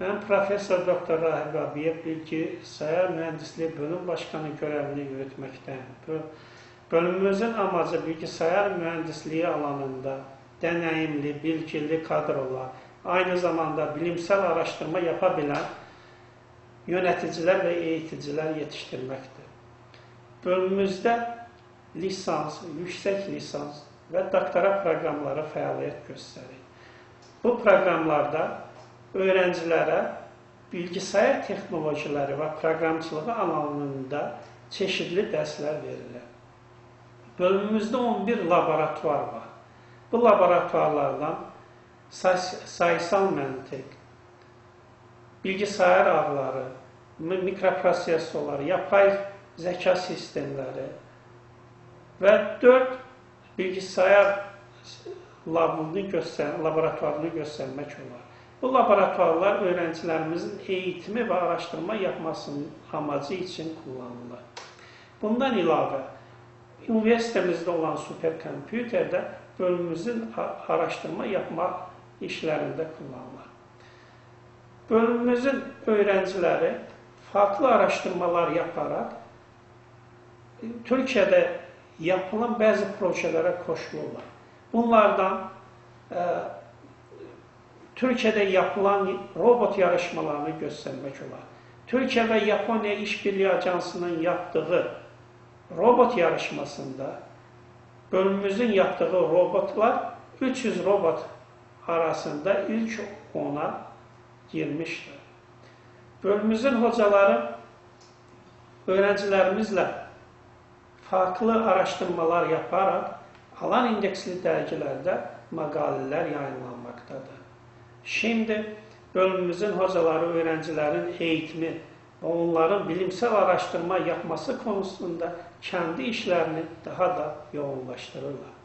Mən professor doktor Rahib Abiyev bilgi sayar mühəndisliyi bölüm başqanı görəvini yürütməkdəyim. Bölümümüzün amacı bilgisayar mühəndisliyi alanında deneyimli, bilgili kadrolar, aynı zamanda bilimsel araştırma yapabilen yöneticiler ve eğiticiler yetiştirmektir. Bölümümüzde lisans, yüksek lisans ve doktora programları fəaliyyət göstərir. Bu proqramlarda öğrencilere bilgisayar texnologiləri və proqramçılığı alanında çeşitli dərslər verilir. Bölümümüzdə 11 laboratuvar var. Bu laboratuvarlardan sayısal məntiq, bilgisayar ağları, mikroprosesorlar, yapay zeka sistemləri və 4 bilgisayar labını göstər laboratuvarını göstərmək olar. Bu laboratuvarlar öğrencilerimizin eğitimi və araşdırma yapmasının amacı için kullanılır. Bundan ilavə, üniversitemizdə olan superkompüterdə bölümümüzün araştırma yapma işlerinde kullanılır. Bölümümüzün öğrencileri farklı araştırmalar yaparak Türkiye'de yapılan bazı projelere koşulurlar. Bunlardan e, Türkiye'de yapılan robot yarışmalarını göstermek olar. Türkiye ve Japonya İşbirliği Ajansı'nın yaptığı robot yarışmasında bölümümüzün yaptığı robotlar 300 robot arasında ilk ona girmiştir. Bölümümüzün hocaları öğrencilerimizle farklı araştırmalar yaparak alan indeksli dergilerde makaleler yayınlanmaktadır. Şimdi bölümümüzün hocaları öğrencilerin eğitimi ve onların bilimsel araştırma yapması konusunda kendi işlerini daha da yoğunlaştırırlar.